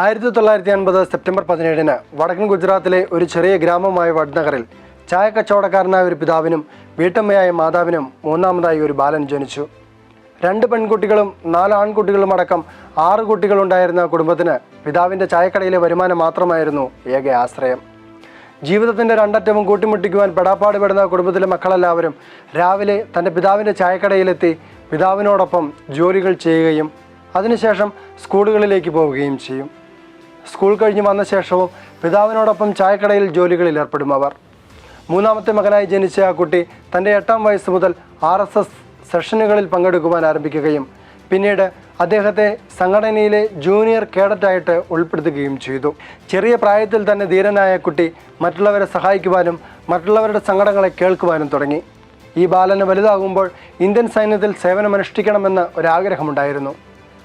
ആയിരത്തി തൊള്ളായിരത്തി അൻപത് സെപ്റ്റംബർ പതിനേഴിന് വടക്കൻ ഗുജറാത്തിലെ ഒരു ചെറിയ ഗ്രാമമായ വഡ്നഗറിൽ ചായ കച്ചവടക്കാരനായ ഒരു പിതാവിനും വീട്ടമ്മയായ മാതാവിനും മൂന്നാമതായി ഒരു ബാലൻ ജനിച്ചു. രണ്ട് പെൺകുട്ടികളും നാല് ആൺകുട്ടികളും അടക്കം ആറ് കുട്ടികളുണ്ടായിരുന്ന കുടുംബത്തിന് പിതാവിന്റെ ചായക്കടയിലെ വരുമാനം മാത്രമായിരുന്നു ഏക ആശ്രയം. ജീവിതത്തിന്റെ രണ്ടറ്റവും കൂട്ടിമുട്ടിക്കുവാൻ പെടാപ്പാട് പെടുന്ന കുടുംബത്തിലെ മക്കളെല്ലാവരും രാവിലെ തന്റെ പിതാവിന്റെ ചായക്കടയിലെത്തി പിതാവിനോടൊപ്പം ജോലികൾ ചെയ്യുകയും അതിനുശേഷം സ്കൂളുകളിലേക്ക് പോവുകയും ചെയ്യും. സ്കൂൾ കഴിഞ്ഞ് വന്ന ശേഷവും പിതാവിനോടൊപ്പം ചായക്കടയിൽ ജോലികളിൽ ഏർപ്പെടും അവർ. മൂന്നാമത്തെ മകനായി ജനിച്ച ആ കുട്ടി തന്റെ എട്ടാം വയസ്സ് മുതൽ ആർ എസ് എസ് സെഷനുകളിൽ പങ്കെടുക്കുവാൻ ആരംഭിക്കുകയും പിന്നീട് അദ്ദേഹത്തെ സംഘടനയിലെ ജൂനിയർ കേഡറ്റായിട്ട് ഉൾപ്പെടുത്തുകയും ചെയ്തു. ചെറിയ പ്രായത്തിൽ തന്നെ ധീരനായ കുട്ടി മറ്റുള്ളവരെ സഹായിക്കുവാനും മറ്റുള്ളവരുടെ സങ്കടങ്ങളെ കേൾക്കുവാനും തുടങ്ങി. ഈ ബാലന് വലുതാകുമ്പോൾ ഇന്ത്യൻ സൈന്യത്തിൽ സേവനമനുഷ്ഠിക്കണമെന്ന് ഒരാഗ്രഹമുണ്ടായിരുന്നു.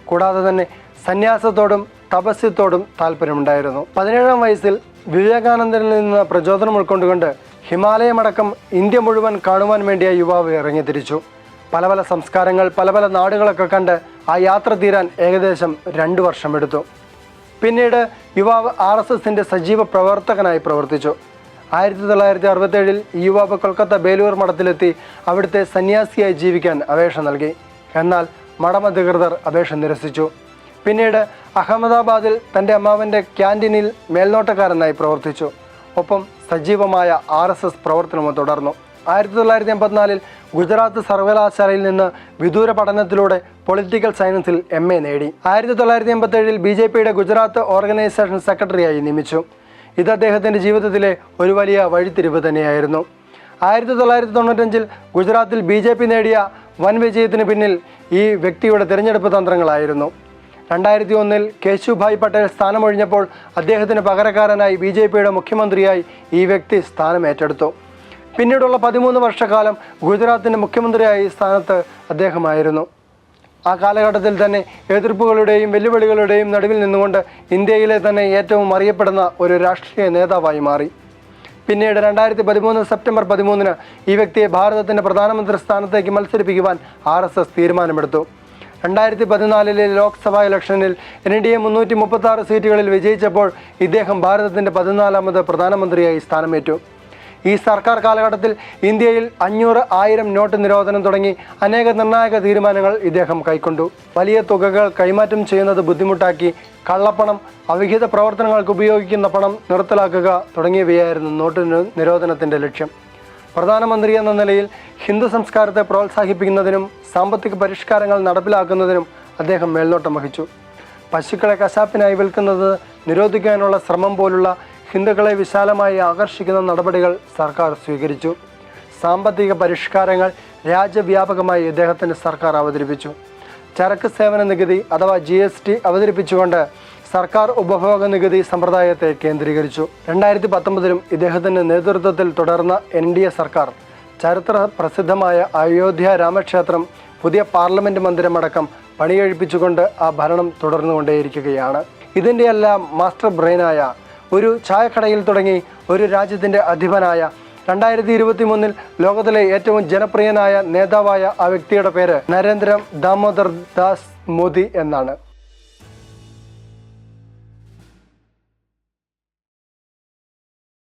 കൂടാതെ തന്നെ സന്യാസത്തോടും തപസ്യത്തോടും താല്പര്യമുണ്ടായിരുന്നു. പതിനേഴാം വയസ്സിൽ വിവേകാനന്ദനിൽ നിന്ന് പ്രചോദനം ഉൾക്കൊണ്ടുകൊണ്ട് ഹിമാലയമടക്കം ഇന്ത്യ മുഴുവൻ കാണുവാൻ വേണ്ടിയ യുവാവ് ഇറങ്ങി തിരിച്ചു. പല പല സംസ്കാരങ്ങൾ പല പല നാടുകളൊക്കെ കണ്ട് ആ യാത്ര തീരാൻ ഏകദേശം രണ്ട് വർഷം എടുത്തു. പിന്നീട് യുവാവ് ആർ എസ് എസിന്റെ സജീവ പ്രവർത്തകനായി പ്രവർത്തിച്ചു. ആയിരത്തി തൊള്ളായിരത്തി അറുപത്തേഴിൽ ഈ യുവാവ് കൊൽക്കത്ത ബേലൂർ മഠത്തിലെത്തി അവിടുത്തെ സന്യാസിയായി ജീവിക്കാൻ അപേക്ഷ നൽകി. എന്നാൽ മഠം അധികൃതർ അപേക്ഷ നിരസിച്ചു. പിന്നീട് അഹമ്മദാബാദിൽ തന്റെ അമ്മാവന്റെ ക്യാന്റീനിൽ മേൽനോട്ടക്കാരനായി പ്രവർത്തിച്ചു. ഒപ്പം സജീവമായ ആർ എസ് എസ് പ്രവർത്തനവും തുടർന്നു. ആയിരത്തി തൊള്ളായിരത്തി എൺപത്തിനാലിൽ ഗുജറാത്ത് സർവകലാശാലയിൽ നിന്ന് വിദൂര പഠനത്തിലൂടെ പൊളിറ്റിക്കൽ സയൻസിൽ എം എ നേടി. ആയിരത്തി തൊള്ളായിരത്തി എൺപത്തേഴിൽ ബി ജെ പിയുടെ ഗുജറാത്ത് ഓർഗനൈസേഷൻ സെക്രട്ടറിയായി നിയമിച്ചു. ഇത് അദ്ദേഹത്തിന്റെ ജീവിതത്തിലെ ഒരു വലിയ വഴിത്തിരിവ് തന്നെയായിരുന്നു. ആയിരത്തി തൊള്ളായിരത്തി തൊണ്ണൂറ്റഞ്ചിൽ ഗുജറാത്തിൽ ബി ജെ പി നേടിയ വൻ വിജയത്തിന് പിന്നിൽ ഈ വ്യക്തിയുടെ തിരഞ്ഞെടുപ്പ് തന്ത്രങ്ങളായിരുന്നു. രണ്ടായിരത്തി ഒന്നിൽ കേശുഭായ് പട്ടേൽ സ്ഥാനമൊഴിഞ്ഞപ്പോൾ അദ്ദേഹത്തിന് പകരക്കാരനായി ബി ജെ പിയുടെ മുഖ്യമന്ത്രിയായി ഈ വ്യക്തി സ്ഥാനം ഏറ്റെടുത്തു. പിന്നീടുള്ള പതിമൂന്ന് വർഷക്കാലം ഗുജറാത്തിന്റെ മുഖ്യമന്ത്രിയായി സ്ഥാനത്ത് അദ്ദേഹമായിരുന്നു. ആ കാലഘട്ടത്തിൽ തന്നെ എതിർപ്പുകളുടെയും വെല്ലുവിളികളുടെയും നടുവിൽ നിന്നുകൊണ്ട് ഇന്ത്യയിലെ തന്നെ ഏറ്റവും അറിയപ്പെടുന്ന ഒരു രാഷ്ട്രീയ നേതാവായി മാറി. പിന്നീട് രണ്ടായിരത്തി പതിമൂന്ന് സെപ്റ്റംബർ പതിമൂന്നിന് ഈ വ്യക്തിയെ ഭാരതത്തിന്റെ പ്രധാനമന്ത്രി സ്ഥാനത്തേക്ക് മത്സരിപ്പിക്കുവാൻ ആർ തീരുമാനമെടുത്തു. രണ്ടായിരത്തി പതിനാലിലെ ലോക്സഭാ ഇലക്ഷനിൽ എൻ ഡി എ മുന്നൂറ്റി മുപ്പത്തി ആറ് സീറ്റുകളിൽ വിജയിച്ചപ്പോൾ ഇദ്ദേഹം ഭാരതത്തിന്റെ പതിനാലാമത് പ്രധാനമന്ത്രിയായി സ്ഥാനമേറ്റു. ഈ സർക്കാർ കാലഘട്ടത്തിൽ ഇന്ത്യയിൽ അഞ്ഞൂറ് ആയിരം നോട്ട് നിരോധനം തുടങ്ങി അനേക നിർണായക തീരുമാനങ്ങൾ ഇദ്ദേഹം കൈക്കൊണ്ടു. വലിയ തുകകൾ കൈമാറ്റം ചെയ്യുന്നത് ബുദ്ധിമുട്ടാക്കി കള്ളപ്പണം അവിഹിത പ്രവർത്തനങ്ങൾക്ക് ഉപയോഗിക്കുന്ന പണം നിർത്തലാക്കുക തുടങ്ങിയവയായിരുന്നു നോട്ട് നിരോധനത്തിന്റെ ലക്ഷ്യം. പ്രധാനമന്ത്രി എന്ന നിലയിൽ ഹിന്ദു സംസ്കാരത്തെ പ്രോത്സാഹിപ്പിക്കുന്നതിനും സാമ്പത്തിക പരിഷ്കാരങ്ങൾ നടപ്പിലാക്കുന്നതിനും അദ്ദേഹം മേൽനോട്ടം വഹിച്ചു. പശുക്കളെ കശാപ്പിനായി വിൽക്കുന്നത് നിരോധിക്കാനുള്ള ശ്രമം പോലുള്ള ഹിന്ദുക്കളെ വിശാലമായി ആകർഷിക്കുന്ന നടപടികൾ സർക്കാർ സ്വീകരിച്ചു. സാമ്പത്തിക പരിഷ്കാരങ്ങൾ രാജ്യവ്യാപകമായി ഇദ്ദേഹത്തിന്റെ സർക്കാർ അവതരിപ്പിച്ചു. ചരക്ക് സേവന നികുതി അഥവാ ജി അവതരിപ്പിച്ചുകൊണ്ട് സർക്കാർ ഉപഭോഗ നികുതി സമ്പ്രദായത്തെ കേന്ദ്രീകരിച്ചു. രണ്ടായിരത്തി പത്തൊമ്പതിലും ഇദ്ദേഹത്തിന്റെ നേതൃത്വത്തിൽ തുടർന്ന എൻ ഡി എ സർക്കാർ ചരിത്ര പ്രസിദ്ധമായ അയോധ്യ രാമക്ഷേത്രം പുതിയ പാർലമെന്റ് മന്ദിരമടക്കം പണികഴിപ്പിച്ചുകൊണ്ട് ആ ഭരണം തുടർന്നുകൊണ്ടേയിരിക്കുകയാണ്. ഇതിന്റെയെല്ലാം മാസ്റ്റർ ബ്രെയിനായ ഒരു ചായക്കടയിൽ തുടങ്ങി ഒരു രാജ്യത്തിന്റെ അധിപനായ രണ്ടായിരത്തി ഇരുപത്തി മൂന്നിൽ ലോകത്തിലെ ഏറ്റവും ജനപ്രിയനായ നേതാവായ ആ വ്യക്തിയുടെ പേര് നരേന്ദ്ര ദാമോദർ ദാസ് മോദി എന്നാണ്.